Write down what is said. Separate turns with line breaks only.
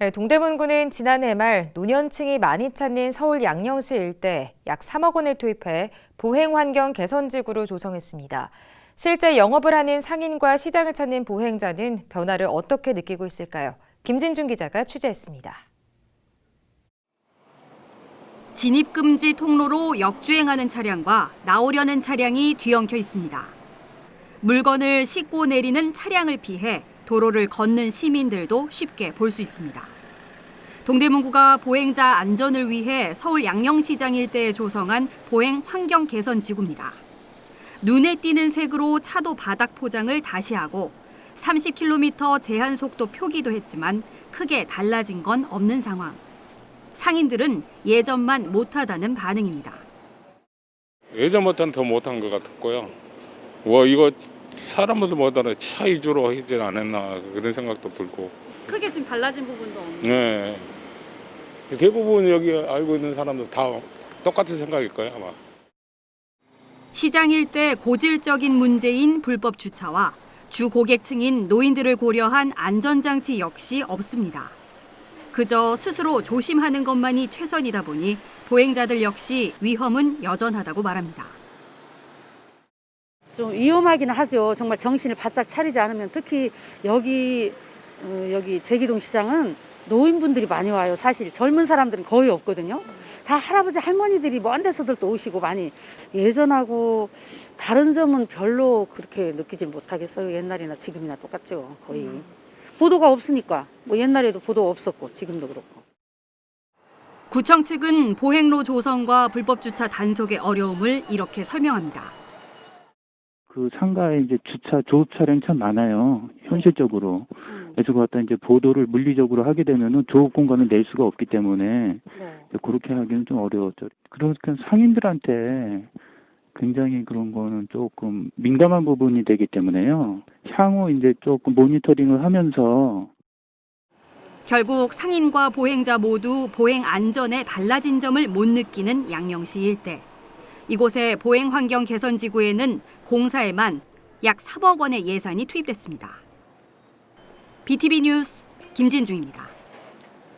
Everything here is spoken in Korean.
네, 동대문구는 지난해 말 노년층이 많이 찾는 서울 양령시 일대 약 3억 원을 투입해 보행 환경 개선 지구로 조성했습니다. 실제 영업을 하는 상인과 시장을 찾는 보행자는 변화를 어떻게 느끼고 있을까요? 김진중 기자가 취재했습니다.
진입금지 통로로 역주행하는 차량과 나오려는 차량이 뒤엉켜 있습니다. 물건을 싣고 내리는 차량을 피해 도로를 걷는 시민들도 쉽게 볼 수 있습니다. 동대문구가 보행자 안전을 위해 서울 양령시장 일대에 조성한 보행 환경 개선 지구입니다. 눈에 띄는 색으로 차도 바닥 포장을 다시 하고 30km 제한 속도 표기도 했지만 크게 달라진 건 없는 상황. 상인들은 예전만 못하다는 반응입니다.
예전보다는 더 못한 것 같았고요. 와 이거 사람들도 못하는 차 위주로 하지 않았나 그런 생각도 들고.
크게 지금 달라진 부분도 없는.
네. 대부분 여기 알고 있는 사람들 다 똑같은 생각일 거예요 아마.
시장 일대 고질적인 문제인 불법 주차와 주 고객층인 노인들을 고려한 안전장치 역시 없습니다. 그저 스스로 조심하는 것만이 최선이다 보니 보행자들 역시 위험은 여전하다고 말합니다.
좀 위험하긴 하죠. 정말 정신을 바짝 차리지 않으면 특히 여기 어, 여기 제기동 시장은 노인분들이 많이 와요. 사실 젊은 사람들은 거의 없거든요. 다 할아버지 할머니들이 먼 데서들 또 오시고 많이 예전하고 다른 점은 별로 그렇게 느끼질 못하겠어요. 옛날이나 지금이나 똑같죠. 거의 보도가 없으니까 뭐 옛날에도 보도 없었고 지금도 그렇고.
구청 측은 보행로 조성과 불법 주차 단속의 어려움을 이렇게 설명합니다.
그 상가에 이제 주차 조업 차량이 참 많아요. 현실적으로. 그래서 그 갖다 이제 보도를 물리적으로 하게 되면은 조업 공간을 낼 수가 없기 때문에
네.
그렇게 하기는 좀 어려웠죠. 그러니까 상인들한테 굉장히 그런 거는 조금 민감한 부분이 되기 때문에요. 향후 이제 조금 모니터링을 하면서
결국 상인과 보행자 모두 보행 안전에 달라진 점을 못 느끼는 양령시 일대. 이곳의 보행 환경 개선 지구에는 공사에만 약 3억 원의 예산이 투입됐습니다. BTV 뉴스 김진중입니다.